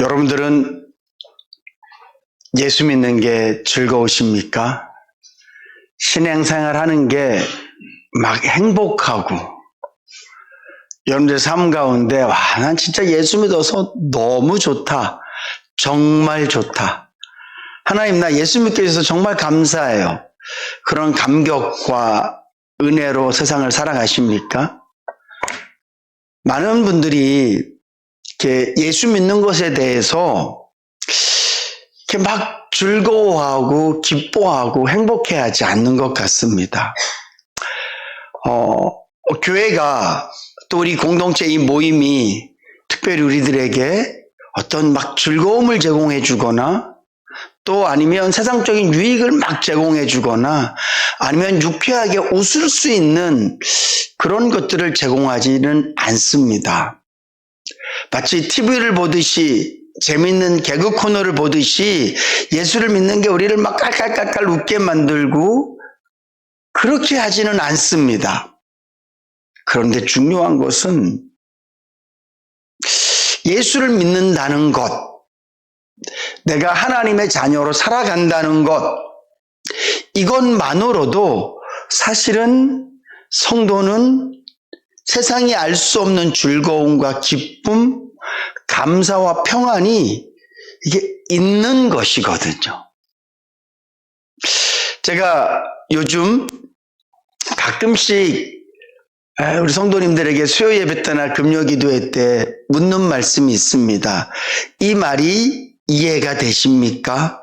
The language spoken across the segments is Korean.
여러분들은 예수 믿는 게 즐거우십니까? 신앙생활 하는 게 막 행복하고 여러분들 삶 가운데 와, 난 진짜 예수 믿어서 너무 좋다. 정말 좋다. 하나님 나 예수 믿게 해서 정말 감사해요. 그런 감격과 은혜로 세상을 살아가십니까? 많은 분들이 이렇게 예수 믿는 것에 대해서 이렇게 막 즐거워하고 기뻐하고 행복해하지 않는 것 같습니다. 어, 교회가 또 우리 공동체 이 모임이 특별히 우리들에게 어떤 막 즐거움을 제공해 주거나 또 아니면 세상적인 유익을 막 제공해 주거나 아니면 유쾌하게 웃을 수 있는 그런 것들을 제공하지는 않습니다. 마치 TV를 보듯이 재밌는 개그 코너를 보듯이 예수를 믿는 게 우리를 막 깔깔깔깔 웃게 만들고 그렇게 하지는 않습니다. 그런데 중요한 것은 예수를 믿는다는 것, 내가 하나님의 자녀로 살아간다는 것, 이것만으로도 사실은 성도는 세상이 알 수 없는 즐거움과 기쁨, 감사와 평안이 이게 있는 것이거든요. 제가 요즘 가끔씩 우리 성도님들에게 수요 예배 때나 금요 기도회 때 묻는 말씀이 있습니다. 이 말이 이해가 되십니까?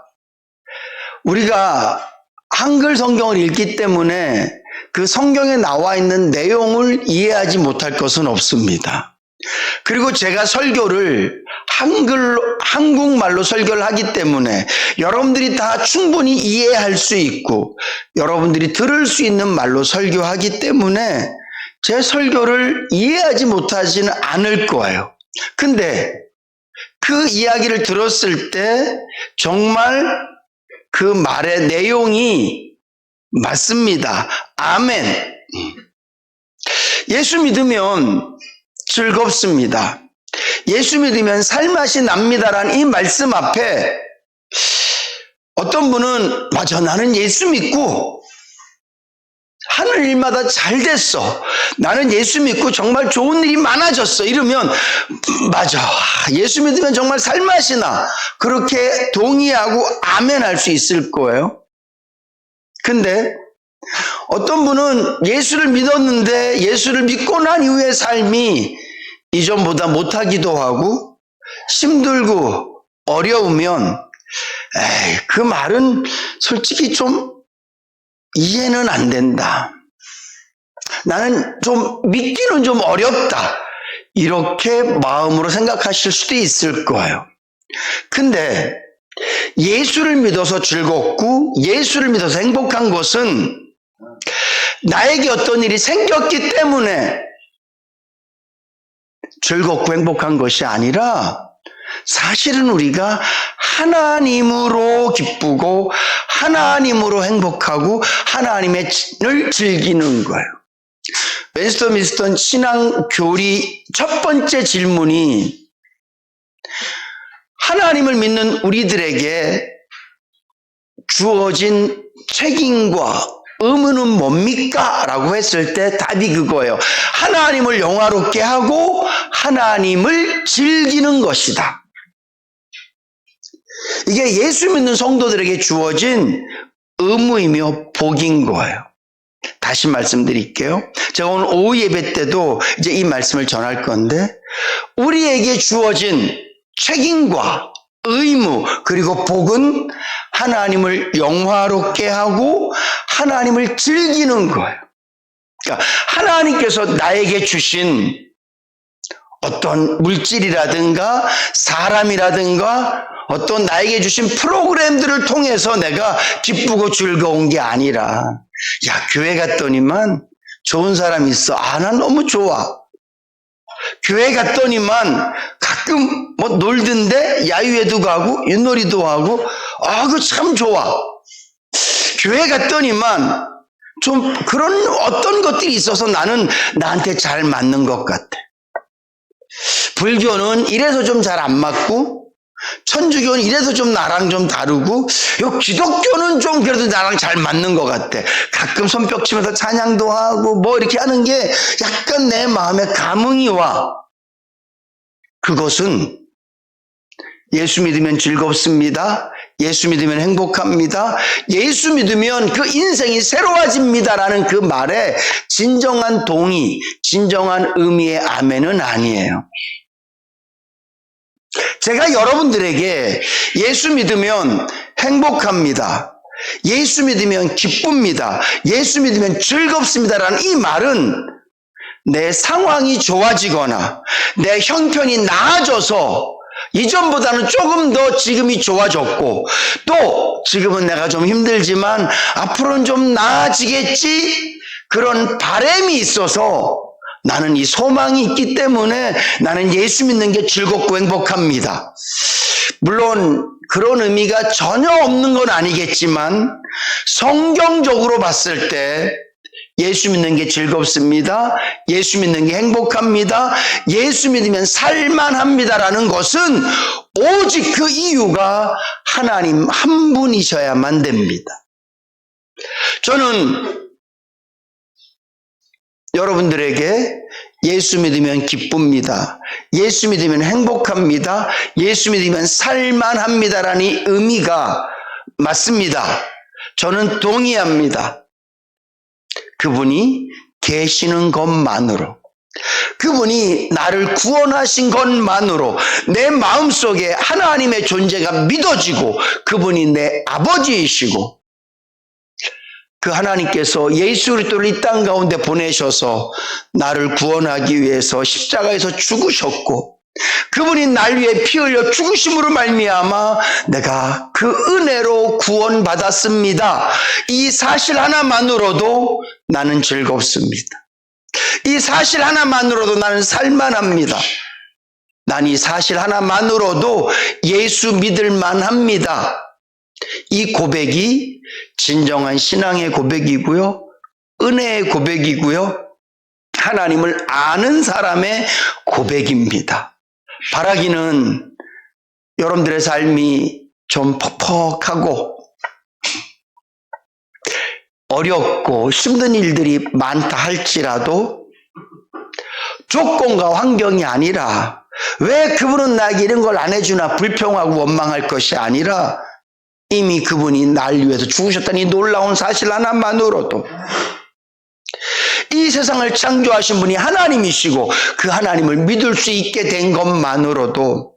우리가 한글 성경을 읽기 때문에 그 성경에 나와 있는 내용을 이해하지 못할 것은 없습니다. 그리고 제가 설교를 한글, 한국말로 설교를 하기 때문에 여러분들이 다 충분히 이해할 수 있고 여러분들이 들을 수 있는 말로 설교하기 때문에 제 설교를 이해하지 못하지는 않을 거예요. 근데 그 이야기를 들었을 때 정말 그 말의 내용이 맞습니다. 아멘. 예수 믿으면 즐겁습니다. 예수 믿으면 살맛이 납니다라는 이 말씀 앞에 어떤 분은 맞아 나는 예수 믿고 하는 일마다 잘 됐어. 나는 예수 믿고 정말 좋은 일이 많아졌어. 이러면 맞아. 예수 믿으면 정말 살맛이 나. 그렇게 동의하고 아멘 할 수 있을 거예요. 근데 어떤 분은 예수를 믿었는데 예수를 믿고 난 이후의 삶이 이전보다 못하기도 하고 힘들고 어려우면 에이, 그 말은 솔직히 좀 이해는 안 된다. 나는 좀 믿기는 좀 어렵다. 이렇게 마음으로 생각하실 수도 있을 거예요. 근데 예수를 믿어서 즐겁고 예수를 믿어서 행복한 것은 나에게 어떤 일이 생겼기 때문에 즐겁고 행복한 것이 아니라 사실은 우리가 하나님으로 기쁘고 하나님으로 행복하고 하나님을 즐기는 거예요. 웬스터 미스턴 신앙 교리 첫 번째 질문이 하나님을 믿는 우리들에게 주어진 책임과 의무는 뭡니까? 라고 했을 때 답이 그거예요. 하나님을 영화롭게 하고 하나님을 즐기는 것이다. 이게 예수 믿는 성도들에게 주어진 의무이며 복인 거예요. 다시 말씀드릴게요. 제가 오늘 오후 예배 때도 이제 이 말씀을 전할 건데, 우리에게 주어진 책임과 의무, 그리고 복은 하나님을 영화롭게 하고 하나님을 즐기는 거예요. 그러니까 하나님께서 나에게 주신 어떤 물질이라든가 사람이라든가 어떤 나에게 주신 프로그램들을 통해서 내가 기쁘고 즐거운 게 아니라 야 교회 갔더니만 좋은 사람 있어 아 난 너무 좋아 교회 갔더니만 가끔 뭐 놀던데 야유회도 가고 윷놀이도 하고. 아 그 참 좋아. 교회 갔더니만 좀 그런 어떤 것들이 있어서 나는 나한테 잘 맞는 것 같아. 불교는 이래서 좀 잘 안 맞고 천주교는 이래도 좀 나랑 좀 다르고 요 기독교는 좀 그래도 나랑 잘 맞는 것 같아. 가끔 손뼉 치면서 찬양도 하고 뭐 이렇게 하는 게 약간 내 마음에 감흥이 와. 그것은 예수 믿으면 즐겁습니다. 예수 믿으면 행복합니다. 예수 믿으면 그 인생이 새로워집니다라는 그 말에 진정한 동의, 진정한 의미의 아멘은 아니에요. 제가 여러분들에게 예수 믿으면 행복합니다. 예수 믿으면 기쁩니다. 예수 믿으면 즐겁습니다라는 이 말은 내 상황이 좋아지거나 내 형편이 나아져서 이전보다는 조금 더 지금이 좋아졌고 또 지금은 내가 좀 힘들지만 앞으로는 좀 나아지겠지 그런 바램이 있어서 나는 이 소망이 있기 때문에 나는 예수 믿는 게 즐겁고 행복합니다. 물론 그런 의미가 전혀 없는 건 아니겠지만 성경적으로 봤을 때 예수 믿는 게 즐겁습니다. 예수 믿는 게 행복합니다. 예수 믿으면 살만합니다라는 것은 오직 그 이유가 하나님 한 분이셔야만 됩니다. 저는 여러분들에게 예수 믿으면 기쁩니다. 예수 믿으면 행복합니다. 예수 믿으면 살만합니다라는 이 의미가 맞습니다. 저는 동의합니다. 그분이 계시는 것만으로 그분이 나를 구원하신 것만으로 내 마음속에 하나님의 존재가 믿어지고 그분이 내 아버지이시고 그 하나님께서 예수 그리스도를 이 땅 가운데 보내셔서 나를 구원하기 위해서 십자가에서 죽으셨고 그분이 날 위해 피 흘려 죽으심으로 말미암아 내가 그 은혜로 구원받았습니다. 이 사실 하나만으로도 나는 즐겁습니다. 이 사실 하나만으로도 나는 살만합니다. 난 이 사실 하나만으로도 예수 믿을 만합니다. 이 고백이 진정한 신앙의 고백이고요. 은혜의 고백이고요. 하나님을 아는 사람의 고백입니다. 바라기는 여러분들의 삶이 좀 퍽퍽하고 어렵고 힘든 일들이 많다 할지라도 조건과 환경이 아니라 왜 그분은 나에게 이런 걸 안 해주나 불평하고 원망할 것이 아니라 이미 그분이 날 위해서 죽으셨다는 이 놀라운 사실 하나만으로도 이 세상을 창조하신 분이 하나님이시고 그 하나님을 믿을 수 있게 된 것만으로도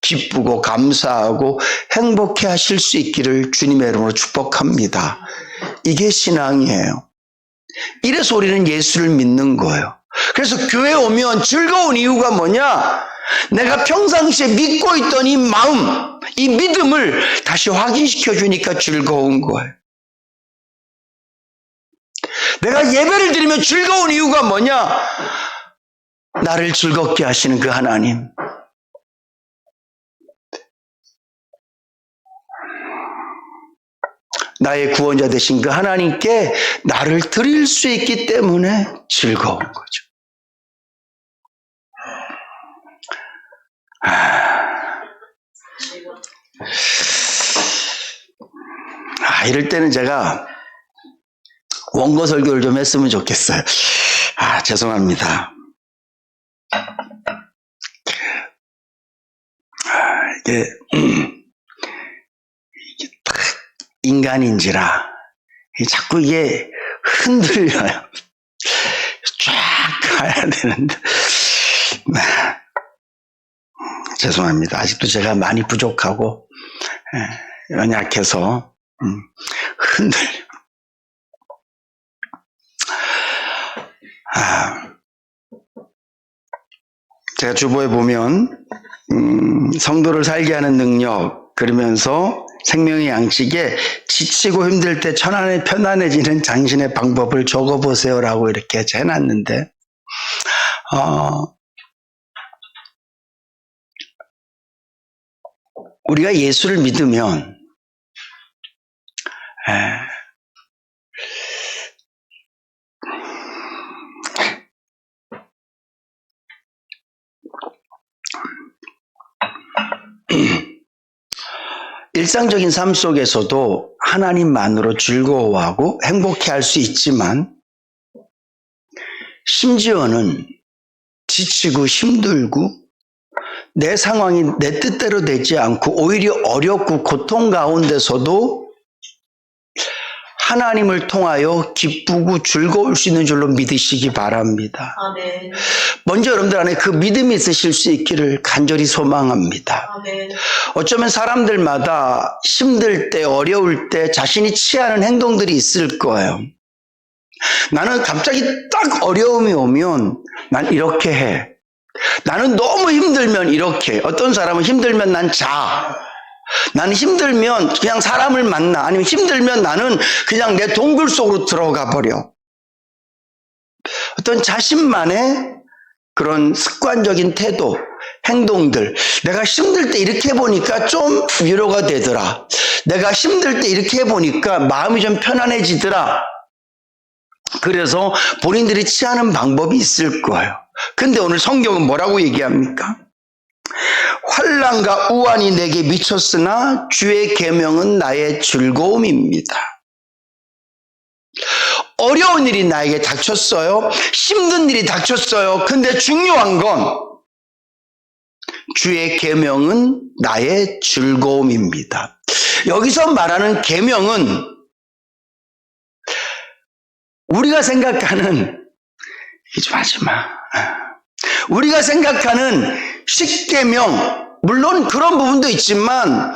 기쁘고 감사하고 행복해 하실 수 있기를 주님의 이름으로 축복합니다. 이게 신앙이에요. 이래서 우리는 예수를 믿는 거예요. 그래서 교회 오면 즐거운 이유가 뭐냐? 내가 평상시에 믿고 있던 이 마음, 이 믿음을 다시 확인시켜 주니까 즐거운 거예요. 내가 예배를 드리면 즐거운 이유가 뭐냐? 나를 즐겁게 하시는 그 하나님. 나의 구원자 되신 그 하나님께 나를 드릴 수 있기 때문에 즐거운 거죠. 아, 이럴 때는 제가 원고 설교를 좀 했으면 좋겠어요. 아, 죄송합니다. 아, 이게, 음, 이게 딱 인간인지라 이 자꾸 이게 흔들려요. 쫙 가야 되는데. 네. 죄송합니다. 아직도 제가 많이 부족하고 예, 연약해서 음, 흔들려. 아, 제가 주보에 보면 음, 성도를 살게 하는 능력 그러면서 생명의 양식에 지치고 힘들 때 천안에 편안해지는 당신의 방법을 적어보세요라고 이렇게 해놨는데 어, 우리가 예수를 믿으면 에, 일상적인 삶 속에서도 하나님만으로 즐거워하고 행복해 할 수 있지만, 심지어는 지치고 힘들고, 내 상황이 내 뜻대로 되지 않고, 오히려 어렵고 고통 가운데서도 하나님을 통하여 기쁘고 즐거울 수 있는 줄로 믿으시기 바랍니다. 아멘. 먼저 여러분들 안에 그 믿음이 있으실 수 있기를 간절히 소망합니다. 아멘. 어쩌면 사람들마다 힘들 때, 어려울 때 자신이 취하는 행동들이 있을 거예요. 나는 갑자기 딱 어려움이 오면 난 이렇게 해. 나는 너무 힘들면 이렇게. 어떤 사람은 힘들면 난 자. 나는 힘들면 그냥 사람을 만나. 아니면 힘들면 나는 그냥 내 동굴 속으로 들어가 버려. 어떤 자신만의 그런 습관적인 태도, 행동들. 내가 힘들 때 이렇게 해보니까 좀 위로가 되더라. 내가 힘들 때 이렇게 해보니까 마음이 좀 편안해지더라. 그래서 본인들이 취하는 방법이 있을 거예요. 근데 오늘 성경은 뭐라고 얘기합니까? 환란과 우환이 내게 미쳤으나 주의 계명은 나의 즐거움입니다. 어려운 일이 나에게 닥쳤어요. 힘든 일이 닥쳤어요. 근데 중요한 건 주의 계명은 나의 즐거움입니다. 여기서 말하는 계명은 우리가 생각하는 이좀 하지 마. 우리가 생각하는 십계명 물론 그런 부분도 있지만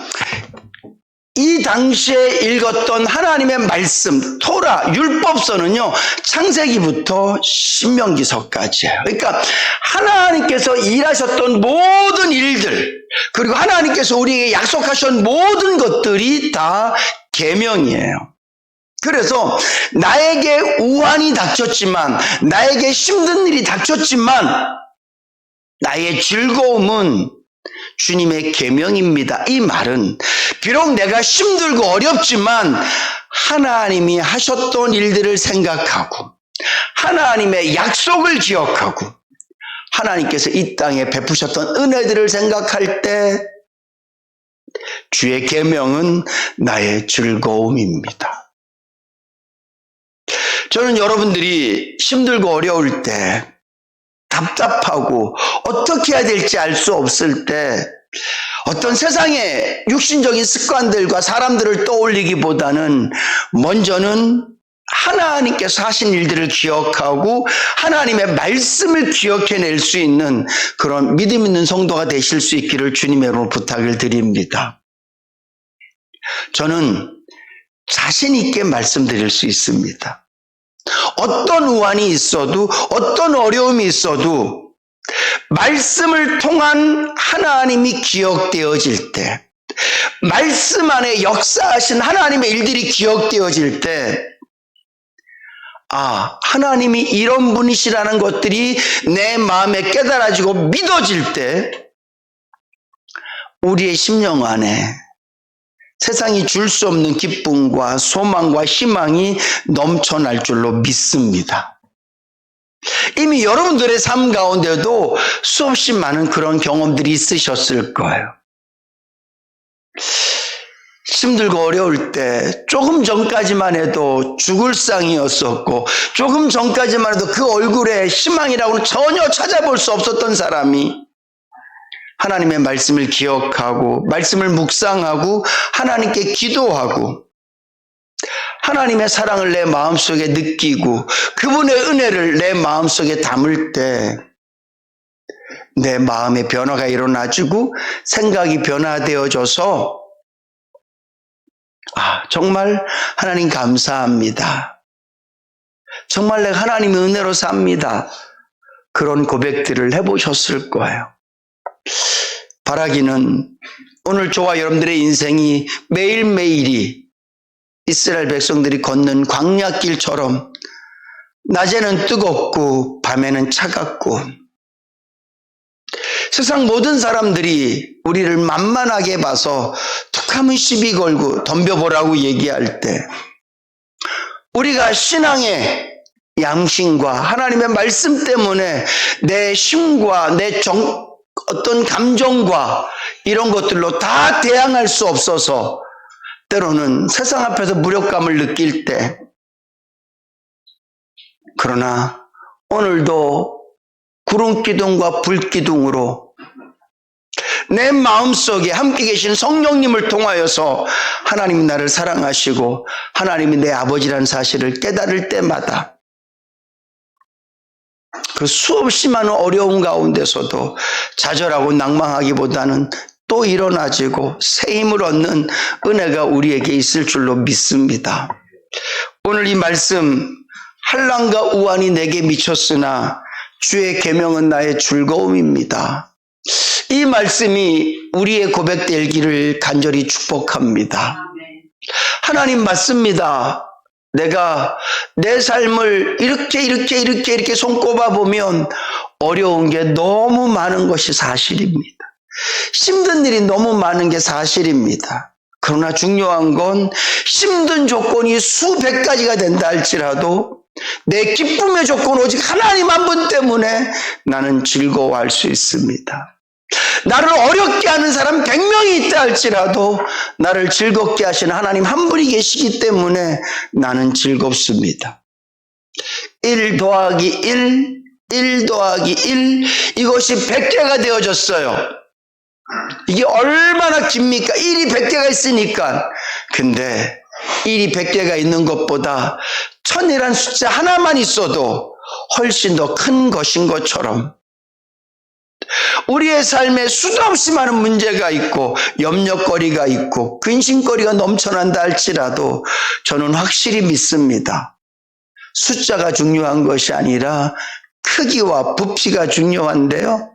이 당시에 읽었던 하나님의 말씀, 토라, 율법서는요, 창세기부터 신명기서까지예요. 그러니까 하나님께서 일하셨던 모든 일들, 그리고 하나님께서 우리에게 약속하신 모든 것들이 다 계명이에요. 그래서 나에게 우환이 닥쳤지만, 나에게 힘든 일이 닥쳤지만, 나의 즐거움은 주님의 계명입니다. 이 말은 비록 내가 힘들고 어렵지만 하나님이 하셨던 일들을 생각하고 하나님의 약속을 기억하고 하나님께서 이 땅에 베푸셨던 은혜들을 생각할 때 주의 계명은 나의 즐거움입니다. 저는 여러분들이 힘들고 어려울 때 답답하고 어떻게 해야 될지 알 수 없을 때 어떤 세상의 육신적인 습관들과 사람들을 떠올리기보다는 먼저는 하나님께서 하신 일들을 기억하고 하나님의 말씀을 기억해낼 수 있는 그런 믿음 있는 성도가 되실 수 있기를 주님의 이름으로 부탁을 드립니다. 저는 자신 있게 말씀드릴 수 있습니다. 어떤 우환이 있어도 어떤 어려움이 있어도 말씀을 통한 하나님이 기억되어질 때 말씀 안에 역사하신 하나님의 일들이 기억되어질 때 아, 하나님이 이런 분이시라는 것들이 내 마음에 깨달아지고 믿어질 때 우리의 심령 안에 세상이 줄 수 없는 기쁨과 소망과 희망이 넘쳐날 줄로 믿습니다. 이미 여러분들의 삶 가운데도 수없이 많은 그런 경험들이 있으셨을 거예요. 힘들고 어려울 때 조금 전까지만 해도 죽을 상이었었고 조금 전까지만 해도 그 얼굴에 희망이라고는 전혀 찾아볼 수 없었던 사람이 하나님의 말씀을 기억하고 말씀을 묵상하고 하나님께 기도하고 하나님의 사랑을 내 마음속에 느끼고 그분의 은혜를 내 마음속에 담을 때 내 마음의 변화가 일어나지고 생각이 변화되어져서 아, 정말 하나님 감사합니다. 정말 내가 하나님의 은혜로 삽니다. 그런 고백들을 해보셨을 거예요. 바라기는 오늘 저와 여러분들의 인생이 매일매일이 이스라엘 백성들이 걷는 광야길처럼 낮에는 뜨겁고 밤에는 차갑고 세상 모든 사람들이 우리를 만만하게 봐서 툭하면 시비 걸고 덤벼보라고 얘기할 때 우리가 신앙의 양심과 하나님의 말씀 때문에 내 힘과 내 정, 어떤 감정과 이런 것들로 다 대항할 수 없어서 때로는 세상 앞에서 무력감을 느낄 때. 그러나 오늘도 구름 기둥과 불 기둥으로 내 마음속에 함께 계신 성령님을 통하여서 하나님이 나를 사랑하시고 하나님이 내 아버지라는 사실을 깨달을 때마다 그 수없이 많은 어려움 가운데서도 좌절하고 낭망하기보다는 또 일어나지고 새 힘을 얻는 은혜가 우리에게 있을 줄로 믿습니다. 오늘 이 말씀 한란과 우환이 내게 미쳤으나 주의 계명은 나의 즐거움입니다. 이 말씀이 우리의 고백되기를 간절히 축복합니다. 하나님 맞습니다. 내가 내 삶을 이렇게 이렇게 이렇게 이렇게 손꼽아 보면 어려운 게 너무 많은 것이 사실입니다. 힘든 일이 너무 많은 게 사실입니다. 그러나 중요한 건 힘든 조건이 수백 가지가 된다 할지라도 내 기쁨의 조건 오직 하나님 한 분 때문에 나는 즐거워할 수 있습니다. 나를 어렵게 하는 사람 100명이 있다 할지라도 나를 즐겁게 하시는 하나님 한 분이 계시기 때문에 나는 즐겁습니다. 1 더하기 1, 1 더하기 1, 이것이 100개가 되어졌어요. 이게 얼마나 깁니까? 1이 100개가 있으니까. 근데 1이 100개가 있는 것보다 천이란 숫자 하나만 있어도 훨씬 더 큰 것인 것처럼 우리의 삶에 수도 없이 많은 문제가 있고 염려거리가 있고 근심거리가 넘쳐난다 할지라도 저는 확실히 믿습니다. 숫자가 중요한 것이 아니라 크기와 부피가 중요한데요.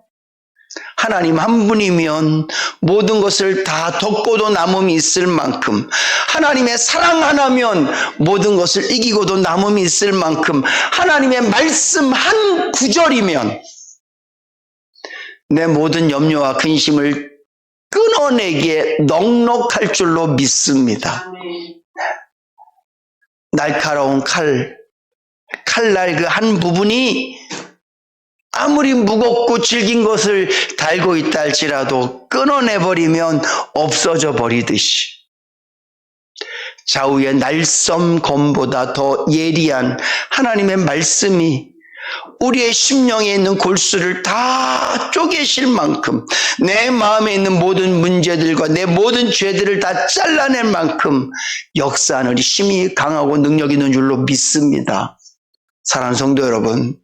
하나님 한 분이면 모든 것을 다 덮고도 남음이 있을 만큼 하나님의 사랑 하나면 모든 것을 이기고도 남음이 있을 만큼 하나님의 말씀 한 구절이면 내 모든 염려와 근심을 끊어내기에 넉넉할 줄로 믿습니다. 날카로운 칼, 칼날 그 한 부분이 아무리 무겁고 질긴 것을 달고 있다 할지라도 끊어내버리면 없어져 버리듯이 좌우의 날섬 검보다 더 예리한 하나님의 말씀이 우리의 심령에 있는 골수를 다 쪼개실 만큼 내 마음에 있는 모든 문제들과 내 모든 죄들을 다 잘라낼 만큼 역사하는 힘이 강하고 능력 있는 줄로 믿습니다. 사랑하는 성도 여러분,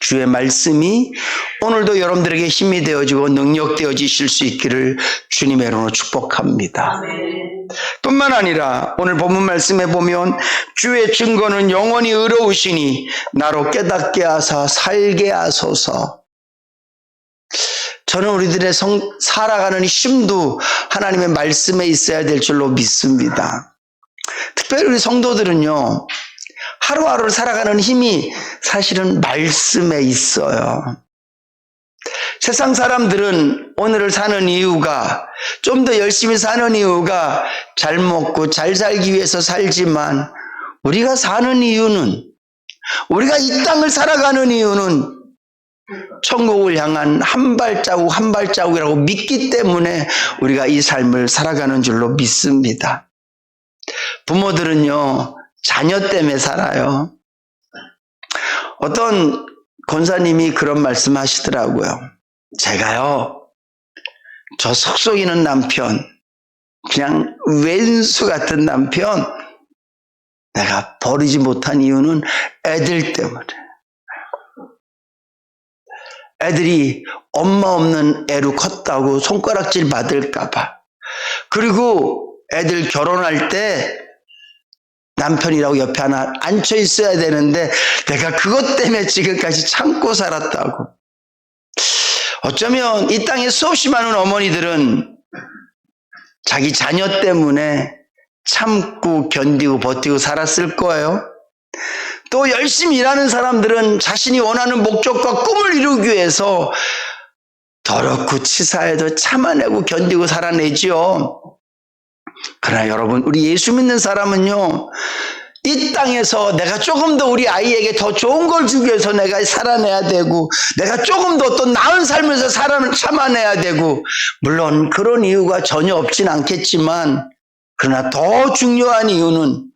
주의 말씀이 오늘도 여러분들에게 힘이 되어지고 능력 되어지실 수 있기를 주님의 이름으로 축복합니다. 뿐만 아니라 오늘 본문 말씀에 보면 주의 증거는 영원히 의로우시니 나로 깨닫게 하사 살게 하소서. 저는 우리들의 성, 살아가는 힘도 하나님의 말씀에 있어야 될 줄로 믿습니다. 특별히 우리 성도들은요, 하루하루를 살아가는 힘이 사실은 말씀에 있어요. 세상 사람들은 오늘을 사는 이유가 좀 더 열심히 사는 이유가 잘 먹고 잘 살기 위해서 살지만 우리가 사는 이유는 우리가 이 땅을 살아가는 이유는 천국을 향한 한 발자국 한 발자국이라고 믿기 때문에 우리가 이 삶을 살아가는 줄로 믿습니다. 부모들은요, 자녀 때문에 살아요. 어떤 권사님이 그런 말씀 하시더라고요. 제가요, 저 속속이는 남편, 그냥 왼수 같은 남편, 내가 버리지 못한 이유는 애들 때문에. 애들이 엄마 없는 애로 컸다고 손가락질 받을까봐. 그리고 애들 결혼할 때 남편이라고 옆에 하나 앉혀 있어야 되는데 내가 그것 때문에 지금까지 참고 살았다고. 어쩌면 이 땅에 수없이 많은 어머니들은 자기 자녀 때문에 참고 견디고 버티고 살았을 거예요. 또 열심히 일하는 사람들은 자신이 원하는 목적과 꿈을 이루기 위해서 더럽고 치사해도 참아내고 견디고 살아내지요. 그러나 여러분, 우리 예수 믿는 사람은요, 이 땅에서 내가 조금 더 우리 아이에게 더 좋은 걸 주기 위해서 내가 살아내야 되고, 내가 조금 더또 나은 삶에서 살아, 참아내야 되고, 물론 그런 이유가 전혀 없진 않겠지만, 그러나 더 중요한 이유는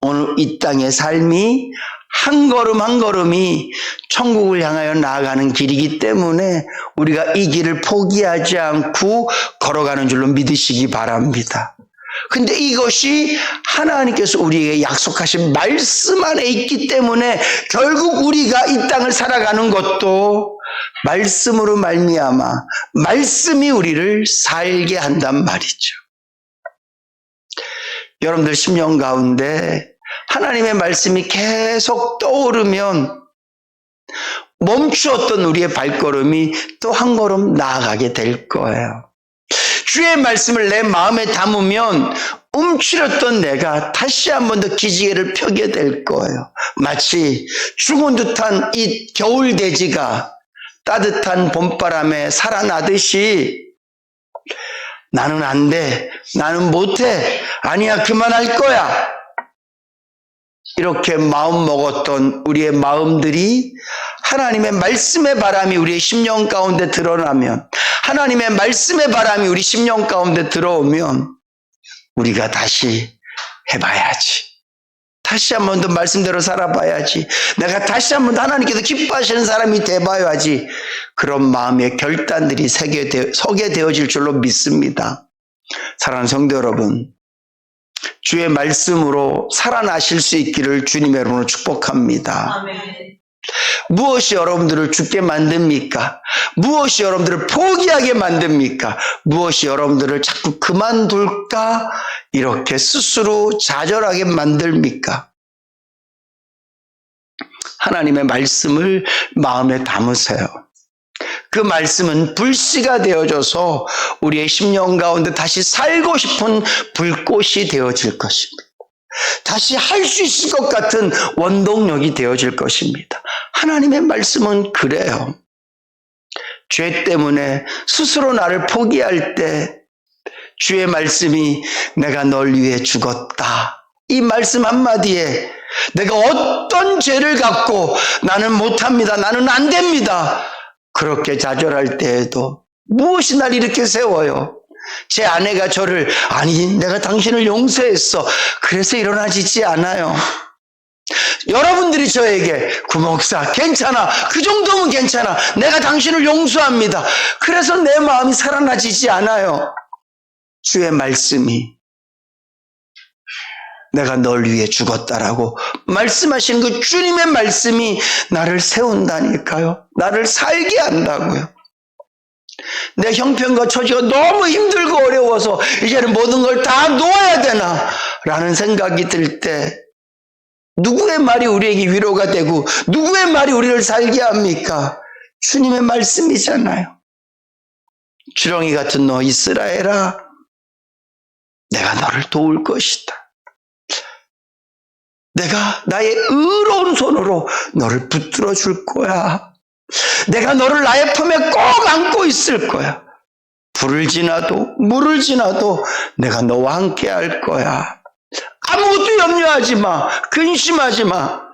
오늘 이 땅의 삶이 한 걸음 한 걸음이 천국을 향하여 나아가는 길이기 때문에 우리가 이 길을 포기하지 않고 걸어가는 줄로 믿으시기 바랍니다. 근데 이것이 하나님께서 우리에게 약속하신 말씀 안에 있기 때문에 결국 우리가 이 땅을 살아가는 것도 말씀으로 말미암아 말씀이 우리를 살게 한단 말이죠. 여러분들 10년 가운데 하나님의 말씀이 계속 떠오르면 멈추었던 우리의 발걸음이 또 한 걸음 나아가게 될 거예요. 주의 말씀을 내 마음에 담으면 움츠렸던 내가 다시 한 번 더 기지개를 펴게 될 거예요. 마치 죽은 듯한 이 겨울 대지가 따뜻한 봄바람에 살아나듯이 나는 안 돼. 나는 못 해. 아니야. 그만할 거야. 이렇게 마음 먹었던 우리의 마음들이 하나님의 말씀의 바람이 우리의 심령 가운데 드러나면 하나님의 말씀의 바람이 우리 심령 가운데 들어오면 우리가 다시 해봐야지. 다시 한 번 더 말씀대로 살아봐야지. 내가 다시 한 번 더 하나님께서 기뻐하시는 사람이 돼봐야지. 그런 마음의 결단들이 서게 되어질 줄로 믿습니다. 사랑하는 성도 여러분, 주의 말씀으로 살아나실 수 있기를 주님의 이름으로 축복합니다. 아멘. 무엇이 여러분들을 죽게 만듭니까? 무엇이 여러분들을 포기하게 만듭니까? 무엇이 여러분들을 자꾸 그만둘까? 이렇게 스스로 좌절하게 만듭니까? 하나님의 말씀을 마음에 담으세요. 그 말씀은 불씨가 되어져서 우리의 심령 가운데 다시 살고 싶은 불꽃이 되어질 것입니다. 다시 할 수 있을 것 같은 원동력이 되어질 것입니다. 하나님의 말씀은 그래요. 죄 때문에 스스로 나를 포기할 때 주의 말씀이 내가 널 위해 죽었다. 이 말씀 한마디에 내가 어떤 죄를 갖고 나는 못합니다. 나는 안 됩니다. 그렇게 좌절할 때에도 무엇이 날 이렇게 세워요? 제 아내가 저를 아니 내가 당신을 용서했어. 그래서 일어나지지 않아요. 여러분들이 저에게 구목사 괜찮아 그 정도면 괜찮아 내가 당신을 용서합니다. 그래서 내 마음이 살아나지지 않아요. 주의 말씀이 내가 널 위해 죽었다라고 말씀하신 그 주님의 말씀이 나를 세운다니까요. 나를 살게 한다고요. 내 형편과 처지가 너무 힘들고 어려워서 이제는 모든 걸 다 놓아야 되나 라는 생각이 들 때 누구의 말이 우리에게 위로가 되고 누구의 말이 우리를 살게 합니까? 주님의 말씀이잖아요. 주렁이 같은 너 이스라엘아 내가 너를 도울 것이다. 내가 나의 의로운 손으로 너를 붙들어 줄 거야. 내가 너를 나의 품에 꼭 안고 있을 거야. 불을 지나도 물을 지나도 내가 너와 함께 할 거야. 아무것도 염려하지 마. 근심하지 마.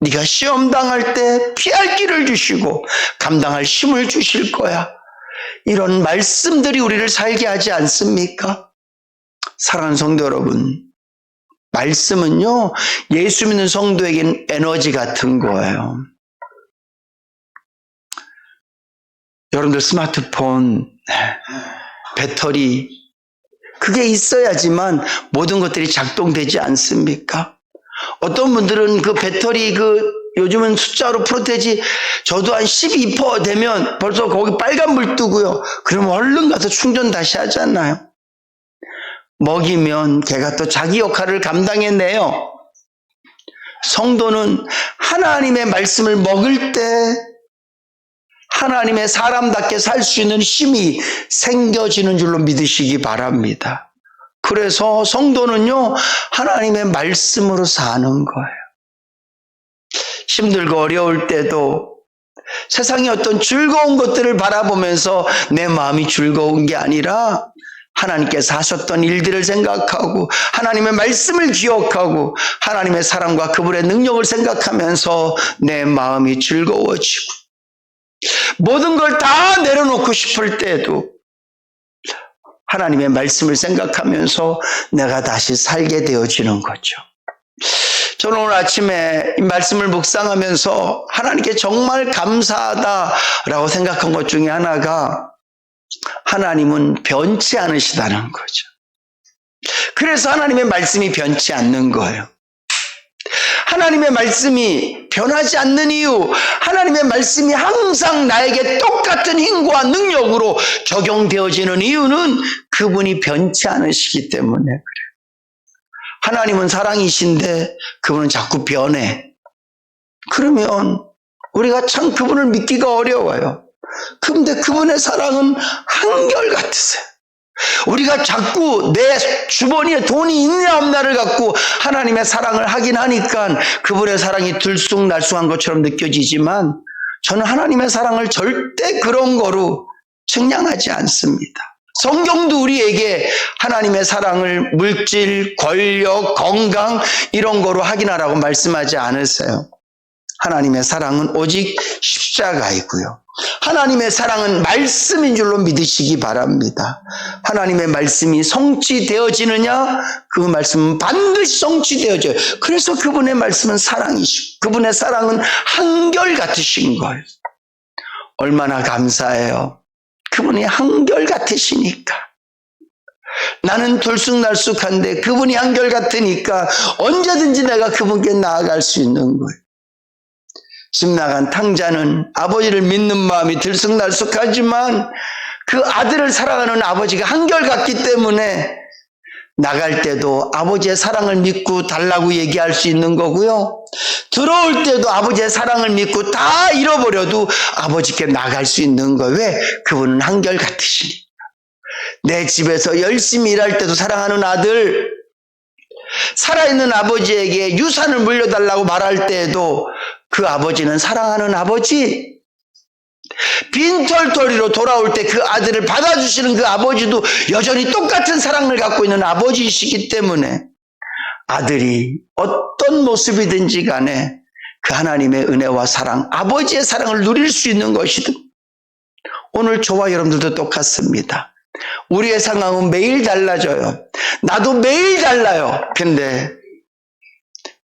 네가 시험 당할 때 피할 길을 주시고 감당할 힘을 주실 거야. 이런 말씀들이 우리를 살게 하지 않습니까? 사랑하는 성도 여러분, 말씀은요, 예수 믿는 성도에겐 에너지 같은 거예요. 여러분들 스마트폰, 배터리, 그게 있어야지만 모든 것들이 작동되지 않습니까? 어떤 분들은 그 배터리 그 요즘은 숫자로 프로테지 저도 한 12% 되면 벌써 거기 빨간불 뜨고요. 그러면 얼른 가서 충전 다시 하잖아요. 먹이면 걔가 또 자기 역할을 감당해내요. 성도는 하나님의 말씀을 먹을 때 하나님의 사람답게 살 수 있는 힘이 생겨지는 줄로 믿으시기 바랍니다. 그래서 성도는요, 하나님의 말씀으로 사는 거예요. 힘들고 어려울 때도 세상의 어떤 즐거운 것들을 바라보면서 내 마음이 즐거운 게 아니라 하나님께서 하셨던 일들을 생각하고 하나님의 말씀을 기억하고 하나님의 사랑과 그분의 능력을 생각하면서 내 마음이 즐거워지고 모든 걸 다 내려놓고 싶을 때에도 하나님의 말씀을 생각하면서 내가 다시 살게 되어지는 거죠. 저는 오늘 아침에 이 말씀을 묵상하면서 하나님께 정말 감사하다라고 생각한 것 중에 하나가 하나님은 변치 않으시다는 거죠. 그래서 하나님의 말씀이 변치 않는 거예요. 하나님의 말씀이 변하지 않는 이유, 하나님의 말씀이 항상 나에게 똑같은 힘과 능력으로 적용되어지는 이유는 그분이 변치 않으시기 때문에 그래요. 하나님은 사랑이신데 그분은 자꾸 변해. 그러면 우리가 참 그분을 믿기가 어려워요. 근데 그분의 사랑은 한결같으세요. 우리가 자꾸 내 주머니에 돈이 있냐 없냐를 갖고 하나님의 사랑을 하긴 하니까 그분의 사랑이 들쑥날쑥한 것처럼 느껴지지만 저는 하나님의 사랑을 절대 그런 거로 측량하지 않습니다. 성경도 우리에게 하나님의 사랑을 물질, 권력, 건강 이런 거로 확인하라고 말씀하지 않으세요. 하나님의 사랑은 오직 십자가이고요. 하나님의 사랑은 말씀인 줄로 믿으시기 바랍니다. 하나님의 말씀이 성취되어지느냐? 그 말씀은 반드시 성취되어져요. 그래서 그분의 말씀은 사랑이시고, 그분의 사랑은 한결같으신 거예요. 얼마나 감사해요. 그분이 한결같으시니까. 나는 들쑥날쑥한데 그분이 한결같으니까 언제든지 내가 그분께 나아갈 수 있는 거예요. 집 나간 탕자는 아버지를 믿는 마음이 들쑥날쑥하지만 그 아들을 사랑하는 아버지가 한결같기 때문에 나갈 때도 아버지의 사랑을 믿고 달라고 얘기할 수 있는 거고요. 들어올 때도 아버지의 사랑을 믿고 다 잃어버려도 아버지께 나갈 수 있는 거예요. 왜? 그분은 한결같으시니까. 내 집에서 열심히 일할 때도 사랑하는 아들, 살아있는 아버지에게 유산을 물려달라고 말할 때에도 그 아버지는 사랑하는 아버지, 빈털터리로 돌아올 때 그 아들을 받아주시는 그 아버지도 여전히 똑같은 사랑을 갖고 있는 아버지이시기 때문에 아들이 어떤 모습이든지 간에 그 하나님의 은혜와 사랑, 아버지의 사랑을 누릴 수 있는 것이든 오늘 저와 여러분들도 똑같습니다. 우리의 상황은 매일 달라져요. 나도 매일 달라요. 근데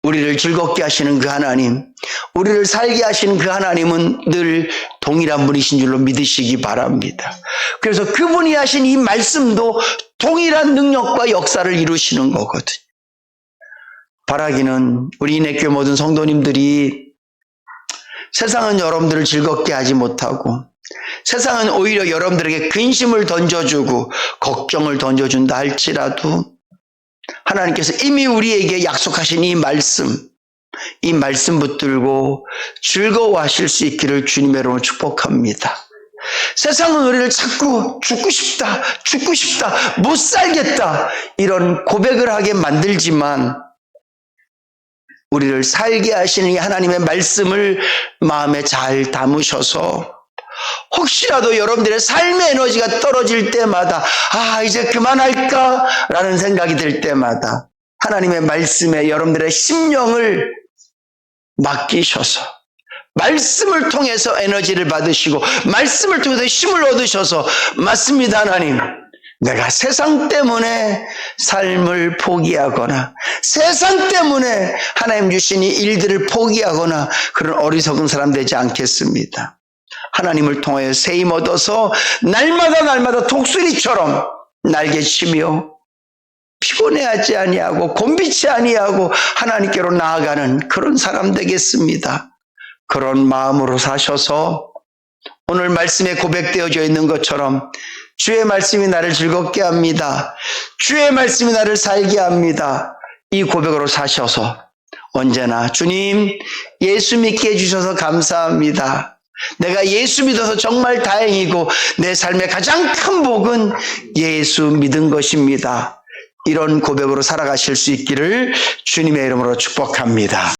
우리를 즐겁게 하시는 그 하나님, 우리를 살게 하시는 그 하나님은 늘 동일한 분이신 줄로 믿으시기 바랍니다. 그래서 그분이 하신 이 말씀도 동일한 능력과 역사를 이루시는 거거든요. 바라기는 우리 인해교 모든 성도님들이 세상은 여러분들을 즐겁게 하지 못하고 세상은 오히려 여러분들에게 근심을 던져주고 걱정을 던져준다 할지라도 하나님께서 이미 우리에게 약속하신 이 말씀, 이 말씀 붙들고 즐거워하실 수 있기를 주님의 이름으로 축복합니다. 세상은 우리를 자꾸 죽고 싶다, 죽고 싶다, 못 살겠다, 이런 고백을 하게 만들지만, 우리를 살게 하시는 이 하나님의 말씀을 마음에 잘 담으셔서, 혹시라도 여러분들의 삶의 에너지가 떨어질 때마다, 아, 이제 그만할까? 라는 생각이 들 때마다, 하나님의 말씀에 여러분들의 심령을 맡기셔서, 말씀을 통해서 에너지를 받으시고, 말씀을 통해서 힘을 얻으셔서, 맞습니다, 하나님. 내가 세상 때문에 삶을 포기하거나, 세상 때문에 하나님 주신 이 일들을 포기하거나, 그런 어리석은 사람 되지 않겠습니다. 하나님을 통하여 세임 얻어서, 날마다 날마다 독수리처럼 날개치며, 피곤해하지 아니하고 곤비치 아니하고 하나님께로 나아가는 그런 사람 되겠습니다. 그런 마음으로 사셔서 오늘 말씀에 고백되어져 있는 것처럼 주의 말씀이 나를 즐겁게 합니다. 주의 말씀이 나를 살게 합니다. 이 고백으로 사셔서 언제나 주님 예수 믿게 해주셔서 감사합니다. 내가 예수 믿어서 정말 다행이고 내 삶의 가장 큰 복은 예수 믿은 것입니다. 이런 고백으로 살아가실 수 있기를 주님의 이름으로 축복합니다.